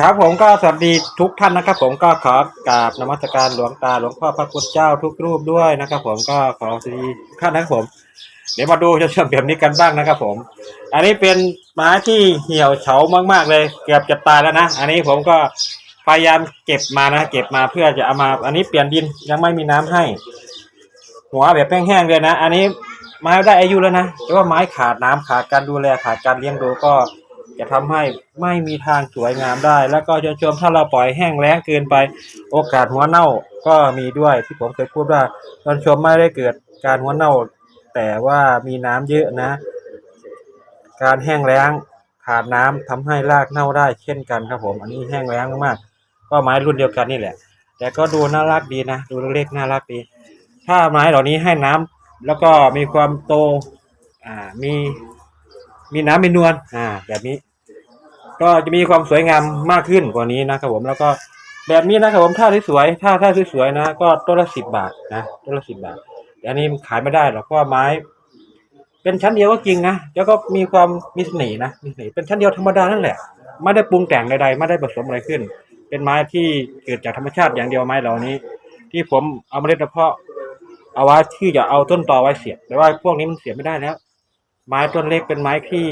ครับผมก็สวัสดีทุกท่านนะครับ ผมก็ขอกราบนมัสการหลวงตาหลวงพ่อพระพุทธเจ้าทุกรูปด้วยนะครับ ผมก็ขอสวัสดีทุกท่านนะครับผม เดี๋ยวมาดูจะเชื่อมแบบนี้กันบ้างนะครับ ผม อันนี้เป็นไม้ที่เหี่ยวเฉามาก ๆ เลย เกือบจะตายแล้วนะ อันนี้ผมก็พยายามเก็บมานะเก็บมาเพื่อจะเอามา อันนี้เปลี่ยนดินยังไม่มีน้ำให้ หัวแบบแห้งๆเลยนะ อันนี้ไม้ได้อายุแล้วนะแต่ว่าไม้ขาดน้ำขาดการดูแลขาดการเลี้ยงดูก็ จะทำให้ไม่มีทางสวยงามได้ แล้วก็จะชมถ้าเราปล่อยแห้งแล้งเกินไป โอกาสหัวเน่าก็มีด้วยที่ผมเคยพูดว่าตอนชมไม่ได้เกิดการหัวเน่า แต่ว่ามีน้ำเยอะนะ การแห้งแล้งขาดน้ำทำให้รากเน่าได้เช่นกันครับผม อันนี้แห้งแล้งมากๆก็ไม้รุ่นเดียวกันนี่แหละ แต่ก็ดูน่ารักดีนะดูเล็กน่ารักดีถ้าไม้เหล่านี้ให้น้ำแล้วก็มีความโตอ่ามีมีน้ำมีนวลอ่าแบบนี้ ก็จะมีความสวยงามมากขึ้นกว่านี้นะครับผมแล้วก็แบบนี้นะครับผมถ้าสวยถ้าถ้าสวยๆนะ ก็ต้นละสิบบาทนะต้นละสิบบาทแต่อันนี้ขายไม่ได้หรอกเพราะไม้ เป็นชั้นเดียวก็จริงนะแล้วก็มีความมีเสน่ห์นะมีเสน่ห์เป็นชั้นเดียวธรรมดานั่นแหละ ไม่ได้ปรุงแต่งใดๆไม่ได้ผสมอะไรขึ้น เป็นไม้ที่เกิดจากธรรมชาติอย่างเดียวไม้เหล่านี้ ที่ผมเอาเมล็ดเพาะเอาไว้ที่จะเอาต้นตอไว้เสียบแต่ว่าพวกนี้มันเสียบไม่ได้แล้ว ไม้ต้นเล็กเป็นไม้ที่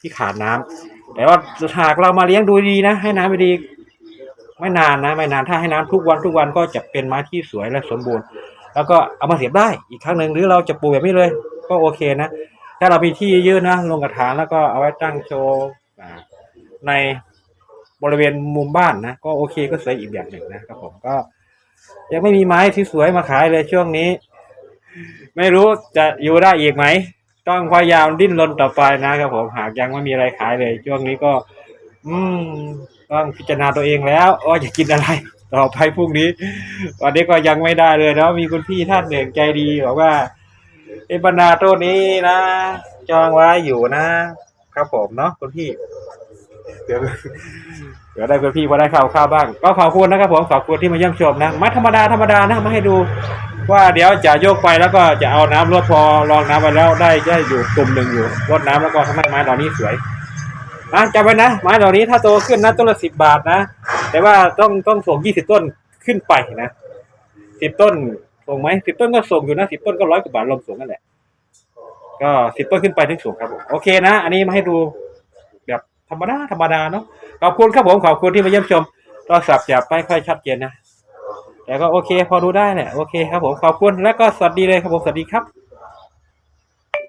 ที่ขาดน้ำ แต่ว่าหากเรามาเลี้ยงดูดีนะ ให้น้ำไปดี ไม่นานนะ ไม่นานถ้าให้น้ำทุกวันทุกวันก็จะเป็นไม้ที่สวยและสมบูรณ์ แล้วก็เอามาเสียบได้อีกครั้งหนึ่งหรือเราจะปลูกแบบนี้เลย ก็โอเคนะ ถ้าเรามีที่เยอะนะลงกระถางแล้วก็เอาไว้ตั้งโชว์ในบริเวณมุมบ้านนะก็โอเคก็สวยอีกแบบหนึ่งนะครับผมก็ ยังไม่มีไม้ที่สวยมาขายเลยช่วงนี้ ไม่รู้จะอยู่ได้อีกไหม ต้องพยายามดิ้นรนต่อไปนะครับผมหากยังไม่มีอะไรขายเลย ช่วงนี้ก็ อืมต้องพิจารณาตัวเองแล้วว่าจะกินอะไร ต่อไปพรุ่งนี้ วันนี้ก็ยังไม่ได้เลยนะมีคุณพี่ท่านหนึ่งใจดีบอกว่าไอ้บรรดาต้นนี้นะจองไว้อยู่นะ ครับผมเนาะคุณพี่เดี๋ยวเดี๋ยวได้คุณพี่มาได้ข่าวข้าวบ้าง ก็ขอบคุณนะครับผมขอบคุณที่มาเยี่ยมชมนะไมาธรรมดาธรรมดานะมาให้ดู ว่าเดี๋ยวจะโยกไปแล้วก็จะเอาน้ำรดพอรองน้ำไปแล้วได้ได้อยู่กลุ่มหนึ่งอยู่รดน้ำแล้วก็ทำให้ไม้เหล่านี้สวยนะจำไว้นะไม้เหล่านี้ถ้าโตขึ้นนะต้นละสิบบาทนะ แต่ว่าต้องต้องส่งยี่สิบต้นขึ้นไปนะสิบต้นส่งไหมสิบต้นก็ส่งอยู่นะสิบต้นก็ร้อยกว่าบาทลงส่งนั่นแหละก็สิบต้นขึ้นไปถึงสูงครับผมโอเคนะ อันนี้มาให้ดูแบบธรรมดาธรรมดาเนาะขอบคุณครับผมขอบคุณที่มาเยี่ยมชมโทรศัพท์จะไม่ค่อยชัดเจนนะ แต่ก็โอเค พอดูได้แหละโอเคครับผมขอบคุณแล้วก็สวัสดีเลยครับผมสวัสดีครับ